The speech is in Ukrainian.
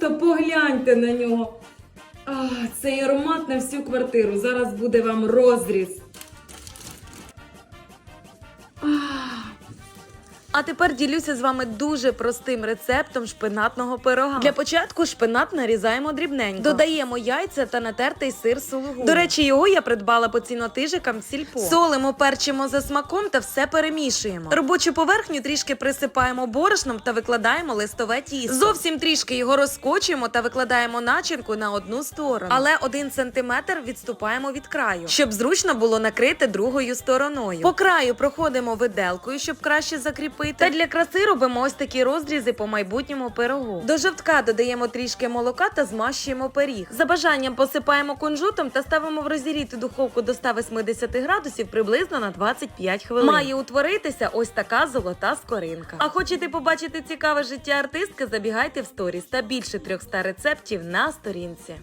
Просто погляньте на нього. А, цей аромат на всю квартиру. Зараз буде вам розріз. А тепер ділюся з вами дуже простим рецептом шпинатного пирога. Для початку шпинат нарізаємо дрібненько. Додаємо яйця та натертий сир сулугу. До речі, його я придбала по цінотижикам в сільпо. Солимо, перчимо за смаком та все перемішуємо. Робочу поверхню трішки присипаємо борошном та викладаємо листове тісто. Зовсім трішки його розкочуємо та викладаємо начинку на одну сторону. Але один сантиметр відступаємо від краю, щоб зручно було накрити другою стороною. По краю проходимо виделкою, щоб краще закріпити. Та для краси робимо ось такі розрізи по майбутньому пирогу. До жовтка додаємо трішки молока та змащуємо пиріг. За бажанням посипаємо кунжутом та ставимо в розігріту духовку до 180 градусів приблизно на 25 хвилин. Має утворитися ось така золота скоринка. А хочете побачити цікаве життя артистки? Забігайте в сторіс та більше 300 рецептів на сторінці.